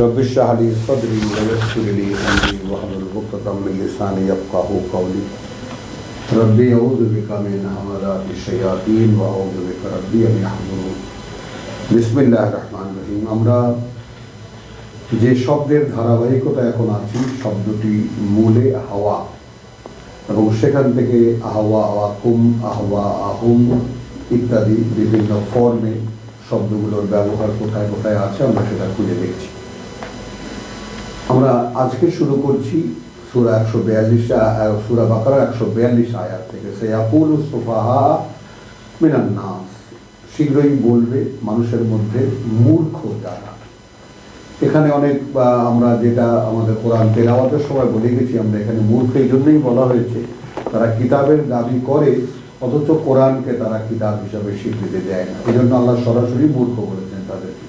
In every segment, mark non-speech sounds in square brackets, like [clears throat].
رب اشرح لي صدري ويسر لي امري واحلل عقدة من لساني يفقهوا قولي ربي اعوذ بك من همزات الشياطين واعوذ بك ربي ان يحضرون بسم الله الرحمن الرحيم আমরা যে শব্দের ধারাবাহিকতা এখন আছি শব্দটি মূলে হাওয়া এবং সেখান থেকে আহওয়া আওয়াকুম আহওয়া আহুম ইত্যাদি বিভিন্ন ফর্মে শব্দগুলোর ব্যবহার কোথায় কোথায় আছে আমরা সেটা খুঁজে দেখছি আমরা আজকে শুরু করছি সুরা একশো বিয়াল্লিশ সুরা বাকার একশো বিয়াল্লিশ আয়াত থেকে। সে আকুল সুফাহা মিনান নাস। শীঘ্রই বলবে মানুষের মধ্যে মূর্খ যারা। এখানে অনেক আমরা যেটা আমাদের কোরআন তেলাওয়াতের সময় বলে গেছি, আমরা এখানে মূর্খ এই জন্যই বলা হয়েছে, তারা কিতাবের দাবি করে, অথচ কোরআনকে তারা কিতাব হিসাবে স্বীকৃতি দেয় না। এই জন্য আল্লাহ সরাসরি মূর্খ বলেছেন তাদেরকে।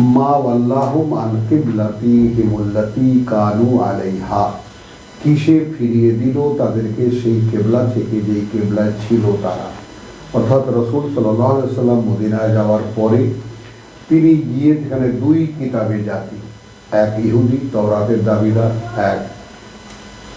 মা ওয়াল্লাহুম আন কিবলাতি হিমুল্লাতি কানু আলাইহা। কিসে ফিরিয়ে দিল তাদেরকে সেই কেবলা থেকে যেই কেবলায় ছিল তারা? অর্থাৎ রসুল সাল্লাহ সাল্লাম মদিনায় যাওয়ার পরে তিনি গিয়ে সেখানে দুই কিতাবে জাতি। এক ইহুদি, তওরাতের দাবিদার, এক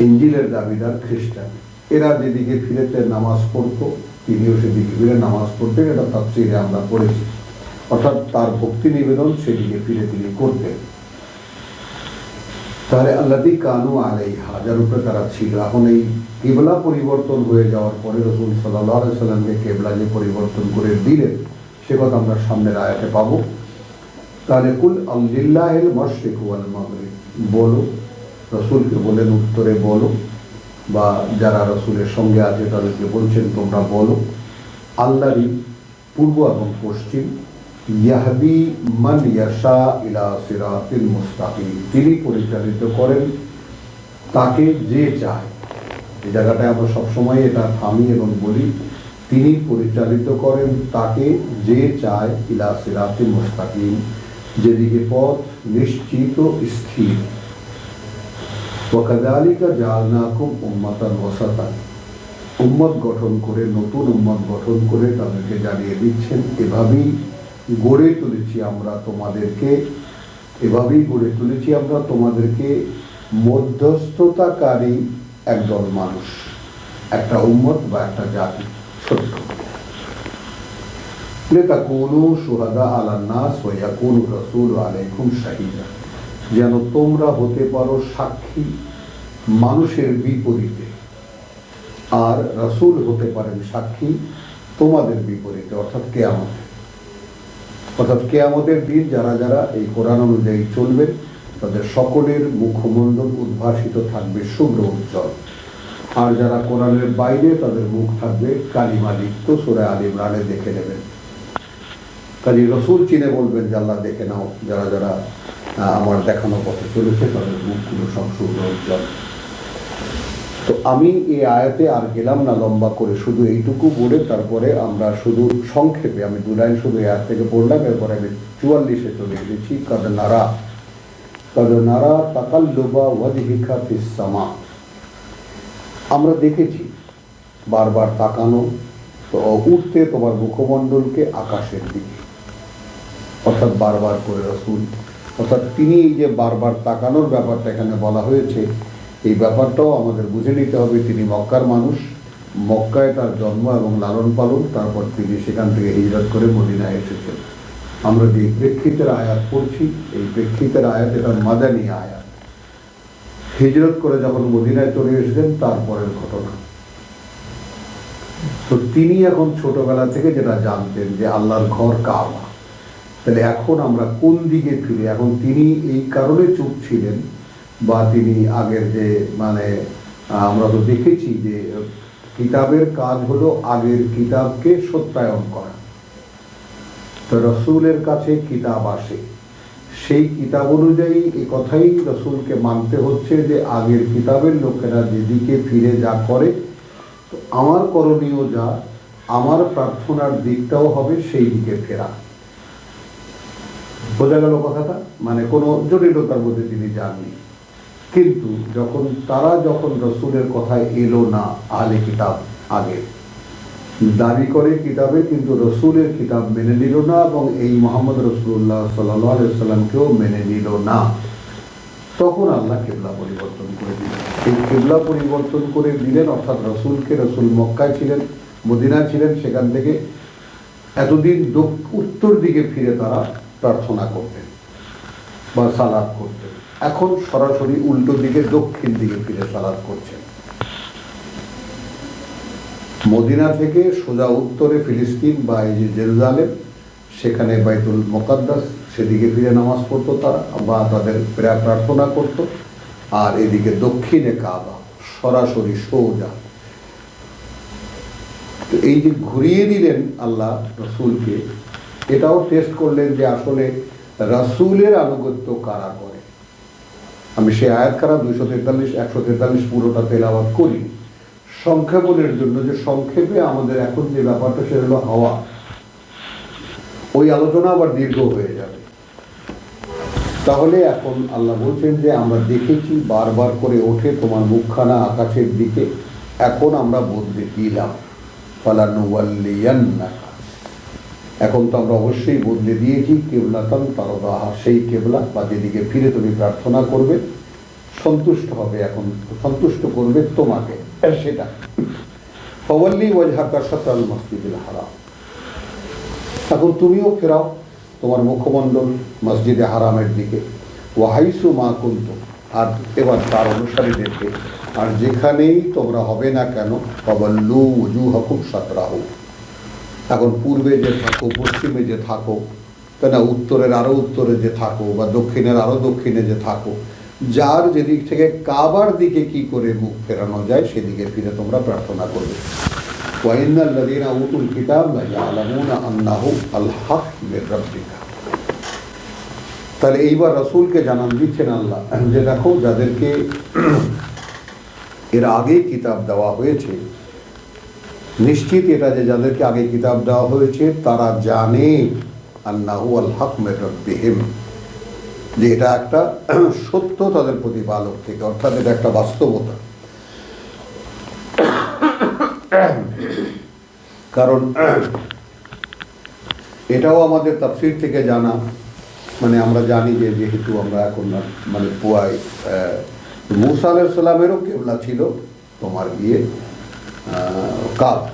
ইঞ্জিলের দাবিদার, খ্রিস্টান। এরা যেদিকে ফিরেতে নামাজ পড়তো, তিনিও সেদিকে ফিরে নামাজ পড়তেন এটা তাফসিরে আমরা পড়েছি। অর্থাৎ তার ভক্তি নিবেদন সেদিকে ফিরে তিনি করতেন। তাহলে আল্লাদি কানু আলাই হাজার উপরে তারা ছিল, এখন এই কেবলা পরিবর্তন হয়ে যাওয়ার পরে রসুল সাল্লাহ সাল্লামকে কেবলা যে পরিবর্তন করে দিলেন, সে কথা আমরা সামনের আয়াতে পাব। তাহলে কুল মশরিক ওয়াল বলো, রসুলকে বলেন উত্তরে বলো, বা যারা রসুলের সঙ্গে আছে তাদেরকে বলছেন তোমরা বলো। আল্লাহরই পূর্ব এবং পশ্চিম ইয়াহদি মান ইয়াশা ইলা সিরাতিল মুস্তাকিম। তিনি পরিচালিত করেন তাকে যে চায়। এই জায়গাটায় আমরা সবসময় এটা থামি এবং বলি, তিনি পরিচালিত করেন তাকে যে চায় ইলা সিরাতিল মুস্তাকিম, যেদিকে পথ নিশ্চিত স্থির। ওয়াকাদালিকা জালনাকুম উম্মাতান ওয়াসাতান। উম্মত গঠন করে, নতুন উম্মত গঠন করে তাদেরকে জানিয়ে দিচ্ছেন, এভাবেই গড়ে তুলেছি আমরা তোমাদেরকে। এভাবেই গড়ে তুলেছি আমরা তোমাদেরকে মধ্যস্থতাকারী একদল মানুষ, একটা উম্মত বা একটা জাতি। ছোট্ট লেতাকুনু সুহাদা আলা নাস ওয়া ইয়াকুনু রাসূল আলাইকুম শাহিদা। যেন তোমরা হতে পারো সাক্ষী মানুষের বিপরীতে। আর রাসূল হতে পারেন সাক্ষী তোমাদের বিপরীতে, অর্থাৎ কেয়ামতে। অর্থাৎ কেয়ামতের দিন যারা যারা এই কোরআন অনুযায়ী চলবে, তাদের সকলের মুখমণ্ডল উদ্ভাসিত থাকবে শুভ্র উজ্জ্বল আর যারা কোরআনের বাইরে, তাদের মুখ থাকবে কালিমালিপ্ত, সুরে আলী ইমরানে দেখে নেবেন। কাজী রসুল চিনে বলবেন যে, আল্লাহ দেখে নাও, যারা যারা আমার দেখানো পথে চলেছে, তাদের মুখগুলো সব শুভ্র উজ্জ্বল তো আমি এই আয়াতে আর গেলাম না লম্বা করে, শুধু এইটুকু বলে তারপরে আমরা শুধু সংক্ষেপে, আমি দু লাইন শুধু এই আয়াত থেকে পড়লাম, এরপরে আমি চুয়াল্লিশে চলে এসেছি, কাদ নারা কাদ নারা তাকাল্লুবা ওয়াজহিকা ফিস সামা। আমরা দেখেছি বারবার তাকানো, তো উঠতে তোমার মুখমণ্ডলকে আকাশের দিকে। অর্থাৎ বারবার করে রসুল, অর্থাৎ তিনি এই যে বারবার তাকানোর ব্যাপারটা এখানে বলা হয়েছে এই ব্যাপারটাও আমাদের বুঝে নিতে হবে। তিনি মক্কার মানুষ। মক্কায় তার জন্ম এবং লালন পালন, তারপর তিনি সেখান থেকে হিজরত করে মদিনায় এসেছেন। আমরা যে প্রেক্ষিতের আয়াত পড়ছি, এই প্রেক্ষিতের আয়াত এটা মাদানি আয়াত। হিজরত করে যখন মদিনায় চলে এসেছেন তারপরের ঘটনা। তো তিনি এখন ছোটবেলা থেকে যেটা জানতেন যে আল্লাহর ঘর কাবা। তাহলে এখন আমরা কোন দিকে ফিরে? এখন তিনি এই কারণে চুপ ছিলেন বা তিনি আগের যে মানে আমরা তো দেখেছি যে, কিতাবের কাজ হলো আগের কিতাবকে সত্যায়ন করা। তো রসুলের কাছে কিতাব আসে। সেই কিতাব অনুযায়ী এ কথাই রসুলকে মানতে হচ্ছে যে, আগের কিতাবের লোকেরা যেদিকে ফিরে যা করে, তো আমার করণীয় যা, আমার প্রার্থনার দিকটাও হবে সেই দিকে ফেরা। বোঝা গেল কথাটা? মানে কোনো জটিলতার মধ্যে তিনি যাননি। কিন্তু যখন তারা যখন রসুলের কথায় এলো না আহলে কিতাব আগে, দাবি করে কিতাবে, কিন্তু রসুলের কিতাব মেনে নিল না এবং এই মোহাম্মদ রসুল্লাহ সাল্লামকেও মেনে নিল না। তখন আল্লাহ কেবলা পরিবর্তন করে দিলেন। এই কেবলা পরিবর্তন করে দিলেন, অর্থাৎ রসুলকে রসুল মক্কায় ছিলেন মদিনা ছিলেন, সেখান থেকে এতদিন উত্তর দিকে ফিরে তারা প্রার্থনা করতেন বা সালাদ করতেন। এখন সরাসরি উল্টো দিকে, দক্ষিণ দিকে ফিরে সালাদ করছেন। মদিনা থেকে সোজা উত্তরে ফিলিস্তিন বা এই যে জেরুজালেম, সেখানে বাইতুল মোকাদ্দাস, সেদিকে ফিরে নামাজ পড়তো তারা, বা তাদের প্রা- প্রার্থনা করত। আর এদিকে দক্ষিণে কাবা, সরাসরি সোজা। তো এই যে ঘুরিয়ে দিলেন আল্লাহ রসুলকে, এটাও টেস্ট করলেন যে আসলে রাসূলের আনুগত্য কারা করে? আমি সেই আয়াত কারা দুইশো তেতাল্লিশ, একশো তেতাল্লিশ পুরোটা তেলাওয়াত করি। সংক্ষেপণের জন্য যে সংক্ষেপে আমাদের এখন যে ব্যাপারটা সেটা হলো হাওয়া। ওই আলোচনা আবার দীর্ঘ হয়ে যাবে। তাহলে এখন আল্লাহ বলছেন যে, আমরা দেখেছি বারবার করে ওঠে তোমার মুখখানা আকাশের দিকে। এখন আমরা বদলে দিলাম। ফালানুয়াল্লিয়ান্নাকা এখন তো আমরা অবশ্যই বদলে দিয়েছি কেবলাতান তারদাহা, সেই কেবলা বা যেদিকে ফিরে তুমি প্রার্থনা করবে, সন্তুষ্ট হবে এখন, সন্তুষ্ট করবে তোমাকে সেটা। ফওয়াল্লি ওয়াজহাকা শাতরাল মসজিদুল হারাম। এখন তুমিও ফেরাও তোমার মুখমণ্ডল মসজিদে হারামের দিকে। ওয়াহাইসু মা কুন্ত আর এবার তার অনুসারীদেরকে, আর যেখানেই তোমরা হবে না কেন কবল্লু উজু হকুম সাতরাহু এখন পূর্বে যে থাকো, পশ্চিমে যে থাকো তাই না, উত্তরের আরও উত্তরে যে থাকো বা দক্ষিণের আরও দক্ষিণে যে থাকো, যার যেদিক থেকে কাবার দিকে কি করে মুখ ফেরানো যায়, সেদিকে ফিরে তোমরা প্রার্থনা করবে। উতুল কিতাব তাহলে এইবার রসুলকে জানান দিচ্ছেন আল্লাহ, যে দেখো, যাদেরকে এর আগে কিতাব দেওয়া হয়েছে নিশ্চিত এটা যে যাদেরকে আগে কিতাব দেওয়া হয়েছে, তারা জানে আল্লাহু আল হক মেরবিহিম যে এটা একটা [clears throat] সত্য তাদের প্রতিপালক থেকে, অর্থাৎ এটা একটা বাস্তবতা। [clears throat] কারণ [clears throat] এটাও আমাদের তাফসির থেকে জানা। মানে আমরা জানি যে যেহেতু আমরা এখন মানে পুয়াই মুসা আলাহ সাল্লামেরও কেবলা ছিল, তোমার গিয়ে কাবা।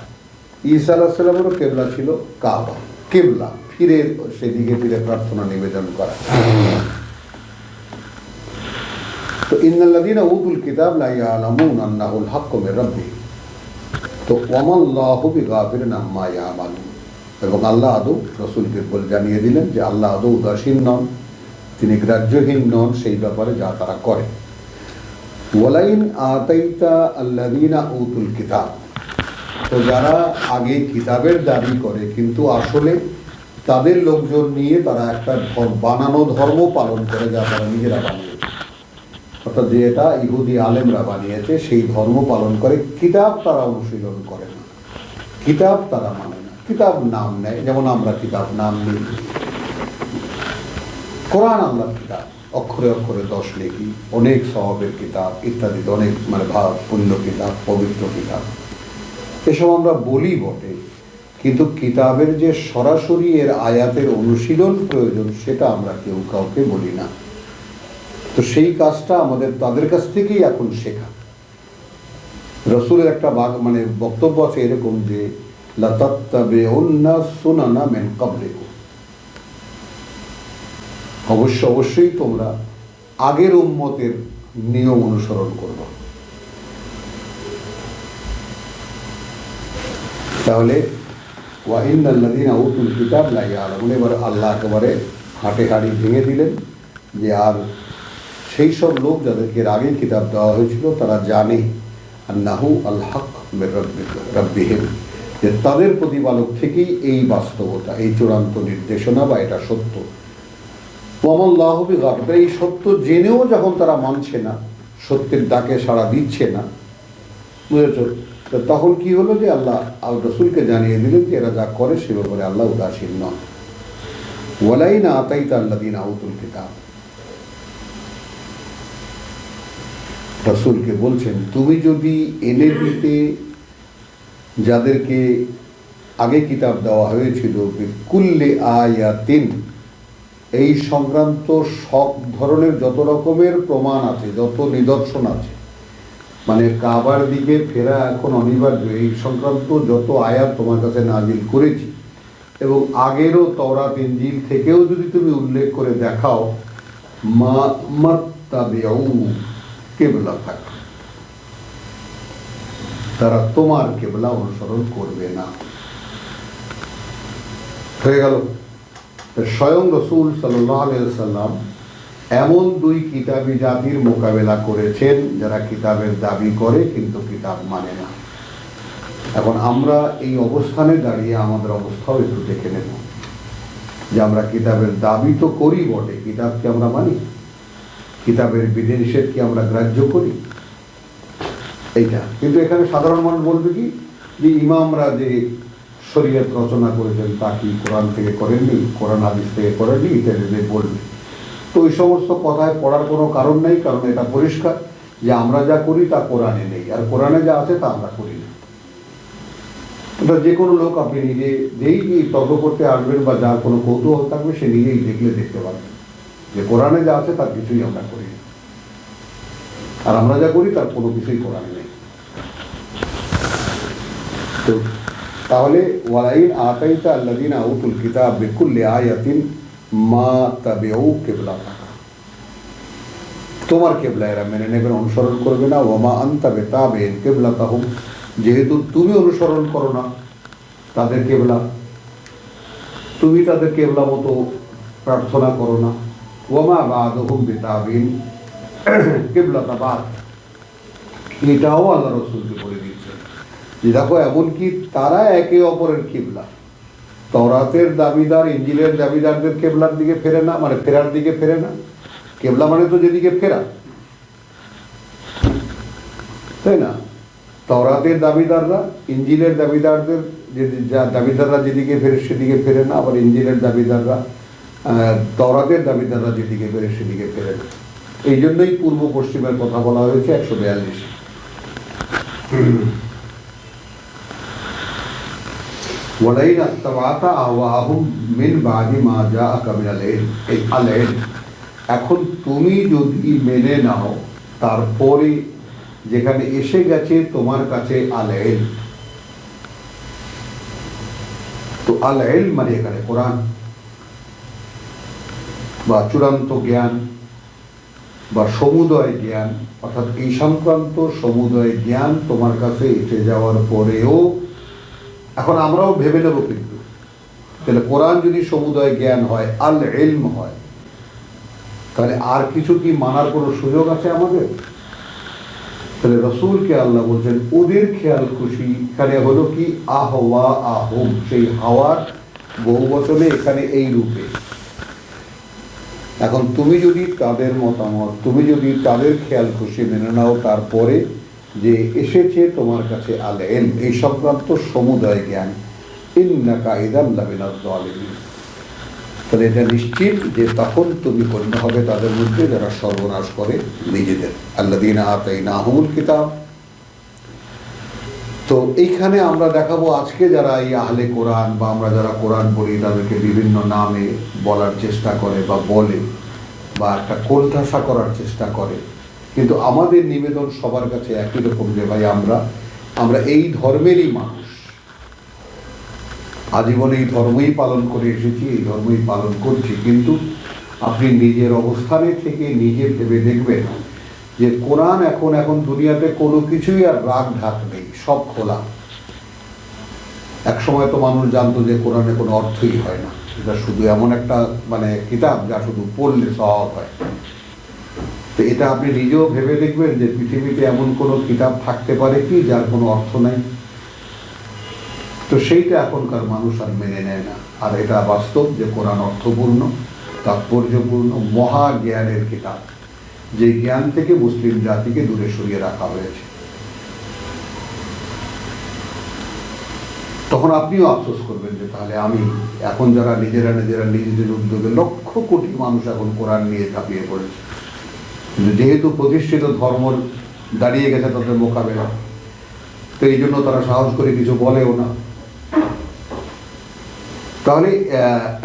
ঈসা আলাহ সাল্লামেরও কেবলা ছিল কাবা। কেবলা, ফিরে সেদিকে ফিরে প্রার্থনা নিবেদন করা। তো ইন্নাল্লাযীনা উতুল কিতাব লা ইয়ালামুন আন্নাহুল হাক্কু মির রাব্বিহিম তো ওয়ামাল্লাহু বিগাফিরিন আম্মা ইয়ামালুন। এবং আল্লাহ আদৌ রসুলকে বলে জানিয়ে দিলেন যে আল্লাহ আদৌ উদাসীন নন, তিনি গ্রাহ্যহীন নন, সেই ব্যাপারে যা তারা করে। ওয়ালাইন আতাইতা আল্লাযীনা উতুল কিতাব। তো যারা আগে কিতাবের দাবি করে, কিন্তু আসলে তাদের লোকজন নিয়ে তারা একটা ধর্ম, বানানো ধর্ম পালন করে যা তারা নিজেরা বানিয়েছে। অর্থাৎ যে এটা ইহুদি আলেমরা বানিয়েছে, সেই ধর্ম পালন করে। কিতাব তারা অনুশীলন করে না। কিতাব তারা মানে না। কিতাব নাম নেয়। যেমন আমরা কিতাব নাম নিই। কোরআন আল্লাহ কিতাব। অক্ষরে অক্ষরে দশ লেখি, অনেক স্বভাবের কিতাব, ইত্যাদি, অনেক মানে ভাব পুণ্য কিতাব, পবিত্র কিতাব। এসব আমরা বলি বটে, কিন্তু কিতাবের যে সরাসরি এর আয়াতের অনুশীলন প্রয়োজন, সেটা আমরা কেউ কাউকে বলি না। তো সেই কাজটা আমাদের তাদের কাছ থেকেই এখন শেখা। রসুলের একটা বাগ মানে বক্তব্য আছে এরকম যে লাতাত্তাবে সুনানা মেন কাবলেকু অবশ্য অবশ্যই তোমরা আগের উম্মতের নিয়ম অনুসরণ করবে। তাহলে ওয়াহিন আল্লাদিন আউতুল কিতাব লাই আলমুন এবার আল্লাহ একেবারে হাটে হাড়ি ভেঙে দিলেন যে আর সেই সব লোক যাদেরকে এর আগে কিতাব দেওয়া হয়েছিল, তারা জানে আন্নাহু আল হক রব্বিহিম, যে তাদের প্রতিপালক থেকেই এই বাস্তবতা, এই চূড়ান্ত নির্দেশনা বা এটা সত্য। ওয়ামাল্লাহবি গাফির এই সত্য জেনেও যখন তারা মানছে না, সত্যের ডাকে সাড়া দিচ্ছে না, বুঝেছ? তখন কি হলো যে আল্লাহ আল রসুলকে জানিয়ে দিলেন যে এরা যা করে সে ব্যাপারে আল্লাহ উদাসীন নন। ওয়ালাইনা আতাইতা আল্লাদিন আউতুল কিতাব। রসুলকে বলছেন, তুমি যদি এনে দিতে যাদেরকে আগে কিতাব দেওয়া হয়েছিল কুল্লি আয়াতিন এই সংক্রান্ত সব ধরনের যত রকমের প্রমাণ আছে, যত নিদর্শন আছে মানে কাবার দিকে ফেরা এখন অনিবার্য। এই সংক্রান্ত যত আয়াত তোমার কাছে নাজিল করেছি, এবং আগেরও তওরাত ইঞ্জিল থেকেও যদি তুমি উল্লেখ করে দেখাও, মা কেবলা থাক। তারা তোমার কেবলা অনুসরণ করবে না। হয়ে গেল। স্বয়ং রসুল সাল্লাম এমন দুই কিতাবি জাতির মোকাবেলা করেছেন যারা কিতাবের দাবি করে কিন্তু কিতাব মানে না। এখন আমরা এই অবস্থানে দাঁড়িয়ে আমাদের অবস্থাও একটু দেখে নেব যে আমরা কিতাবের দাবি তো করি বটে কিতাবকে আমরা মানি? কিতাবের বিধিনিষেধ কি আমরা গ্রাহ্য করি? এইটা। কিন্তু এখানে সাধারণ মানুষ বলবে কি? যে ইমামরা যে শরীয়ত রচনা করেছেন তা কি কোরআন থেকে করেননি? কোরআন হাদিস থেকে করেননি? ইত্যাদি বলবে। তো ওই সমস্ত কথায় পড়ার কোনো কারণ নেই, কারণ এটা পরিষ্কার যে আমরা যা করি তা কোরআনে নেই, আর কোরআনে যা আছে তা আমরা করি না। এটা যে কোনো লোক আপনি নিজে যেই তর্ক করতে আসবেন বা যার কোনো কৌতূহল থাকবে, সে নিজেই দেখলে দেখতে পারবেন যে কোরআনে যা আছে তার কিছুই আমরা করি না। আর আমরা যা করি তার কোনো কিছুই কোরআনে নেই। তো তাহলে, ওয়ালাইন আতাইতা আল্লাদিন আউতুল কিতাব বিকুল্লি আয়াতিন মা তাবেউ কেবলা। তোমার কেবলা এরা মেনে নেবেন অনুসরণ করবে না। ওমা আন্তাবে তাবেন কেবলা তাহুম যেহেতু তুমি অনুসরণ করো না তাদের কেবলা, তুমি তাদের কেবলা মতো প্রার্থনা করো না। ওমা বাদহুম বিতাবিন কেবলা তাবাদ এটাও আল্লাহ রসুলকে বলে যে দেখো, এমনকি তারা একে অপরের কেবলা। তরাতের দাবিদার, ইঞ্জিলের দাবিদারদের কেবলার দিকে ফেরে না মানে ফেরার দিকে ফেরে না। কেবলা মানে তো যেদিকে ফেরা। তাই না? তরাতের দাবিদাররা, ইঞ্জিলের দাবিদারদের যে দাবিদাররা যেদিকে ফেরে সেদিকে ফেরে না, আবার ইঞ্জিলের দাবিদাররা তরাতের দাবিদাররা যেদিকে ফেরে সেদিকে ফেরে না। এই জন্যই পূর্ব পশ্চিমের কথা বলা হয়েছে একশো বিয়াল্লিশে। মিন বাদি মা জাআকা মিনাল ইলম এই আল ইলম এখন তুমি যদি মেনে নাও, তারপরে যেখানে এসে গেছে তোমার কাছে আল ইলম তো আল ইলম মানে এখানে কোরআন বা চূড়ান্ত জ্ঞান বা সমুদয় জ্ঞান, অর্থাৎ এই সংক্রান্ত সমুদয় জ্ঞান তোমার কাছে এসে যাওয়ার পরেও এখন আমরাও ভেবে নেব কিন্তু। তাহলে কোরআন যদি সমুদয় জ্ঞান হয় আল এলম হয়, তাহলে আর কিছু কি মানার কোনো সুযোগ আছে আমাদের? তাহলে রসুলকে আল্লাহ বলছেন, ওদের খেয়াল খুশি, এখানে হলো কি, আহওয়া আহম সেই হাওয়ার বহু বছরে এখানে এই রূপে। এখন তুমি যদি তাদের মতামত, তুমি যদি তাদের খেয়াল খুশি মেনে নাও তারপরে যে এসেছে তোমার কাছে আল এলম এই সংক্রান্ত সমুদয় জ্ঞান। ইন্না তাহলে এটা নিশ্চিত যে তখন তুমি গণ্য হবে তাদের মধ্যে যারা সর্বনাশ করে নিজেদের। আতাই কিতাব। তো এইখানে আমরা দেখাবো আজকে যারা এই আহলে কোরআন বা আমরা যারা কোরআন পড়ি, তাদেরকে বিভিন্ন নামে বলার চেষ্টা করে বা বলে বা একটা কোণঠাসা করার চেষ্টা করে। কিন্তু আমাদের নিবেদন সবার কাছে একই রকম যে ভাই, আমরা আমরা এই ধর্মেরই মানুষ। আজীবন এই ধর্মই পালন করে এসেছি, এই ধর্মই পালন করছি। কিন্তু আপনি নিজের অবস্থানে থেকে নিজে ভেবে দেখবেন যে কোরআন এখন এখন দুনিয়াতে কোনো কিছুই আর রাগ ঢাক নেই, সব খোলা। এক সময় তো মানুষ জানতো যে কোরআনে কোনো অর্থই হয় না। এটা শুধু এমন একটা মানে কিতাব যা শুধু পড়লে সব হয়। তো এটা আপনি নিজেও ভেবে দেখবেন যে পৃথিবীতে এমন কোনো কিতাব থাকতে পারে কি যার কোনো অর্থ নাই। তো সেইটা এখনকার মানুষ আর মেনে নেয় না। আর এটা বাস্তব যে কোরআন অর্থপূর্ণ, তাৎপর্যপূর্ণ, মহা জ্ঞানের কিতাব, যে জ্ঞান থেকে মুসলিম জাতিকে দূরে সরিয়ে রাখা হয়েছে। তখন আপনিও আফসোস করবেন যে তাহলে আমি এখন যারা নিজেরা নিজেরা নিজেদের উদ্যোগে লক্ষ কোটি মানুষ এখন কোরআন নিয়ে ঝাঁপিয়ে পড়েছে। কিন্তু যেহেতু প্রতিষ্ঠিত ধর্ম দাঁড়িয়ে গেছে তাদের মোকাবেলা, তো এই জন্য তারা সাহস করে কিছু বলেও না। তাহলে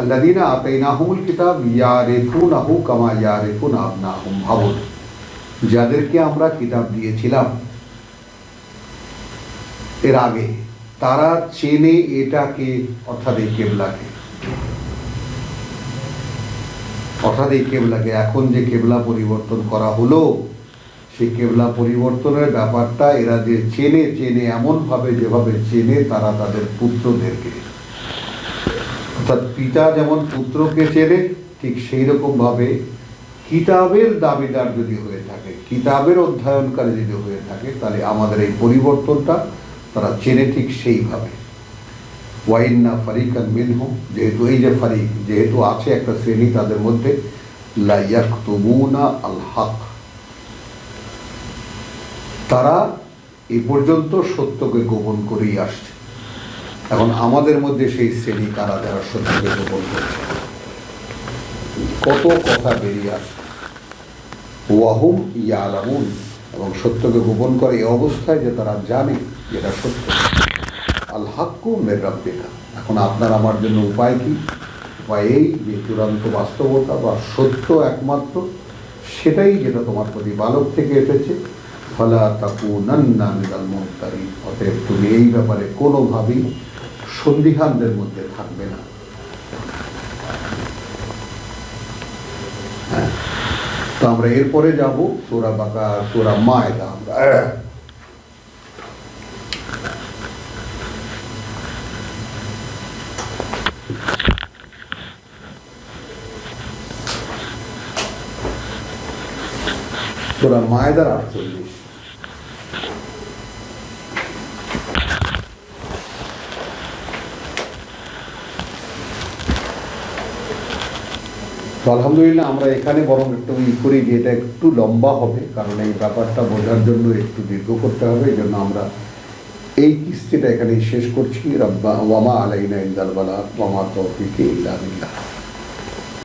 আল্লাদিনা আতাইনাহুমুল কিতাব, ইয়ারিফুনাহু কামা ইয়ারিফুন আবনাহুম। ভাবুন, যাদেরকে আমরা কিতাব দিয়েছিলাম এর আগে, তারা চেনে এটাকে অর্থাৎ এই কেবলাকে। অর্থাৎ এই কেবলাকে এখন যে কেবলা পরিবর্তন করা হলো, সেই কেবলা পরিবর্তনের ব্যাপারটা এরা যে চেনে চেনে, এমনভাবে যেভাবে চেনে তারা তাদের পুত্রদেরকে। অর্থাৎ পিতা যেমন পুত্রকে চেনে, ঠিক সেই রকমভাবে কিতাবের দাবিদার যদি হয়ে থাকে, কিতাবের অধ্যয়নকারী যদি হয়ে থাকে, তাহলে আমাদের এই পরিবর্তনটা তারা চেনে ঠিক সেইভাবে। ওয়াইন্না ফারিকান মিনহুম, যেহেতু এই যে ফারিক, যেহেতু আছে একটা শ্রেণি তাদের মধ্যে লাইয়াকুমুনা আল হক তারা এ পর্যন্ত সত্যকে গোপন করেই আসছে। এখন আমাদের মধ্যে সেই শ্রেণি কারা যারা সত্যকে গোপন করছে? কত কথা বেরিয়ে আসছে। ওয়াহুম ইয়ালামুন, এবং সত্যকে গোপন করে এই অবস্থায় যে তারা জানে যেটা সত্য। আল হাক্কু মের রাব্বিকা। এখন আপনার আমার জন্য উপায় কি? বা এই যে চূড়ান্ত বাস্তবতা বা সত্য একমাত্র, সেটাই যেটা তোমার প্রতিপালক থেকে এসেছে। ফলা তাকু নান্না মিনাল মুমতারি অতএব তুমি এই ব্যাপারে কোনোভাবেই সন্দিহানদের মধ্যে থাকবে না। হ্যাঁ। তো আমরা এরপরে যাব, সোরা বাকা সোরা মায়দা আমরা। সোরা মায়দার আটচল্লিশ তো আলহামদুলিল্লাহ আমরা এখানে বরং একটু ই করি যে এটা একটু লম্বা হবে, কারণ এই ব্যাপারটা বোঝার জন্য একটু দীর্ঘ করতে হবে, এই জন্য আমরা এই কিস্তিটা এখানেই শেষ করছি। রব্বা ওয়ামা আলাইনা ইন্দাল বালা, ওয়ামা তৌফিকে ইল্লা বিল্লাহ।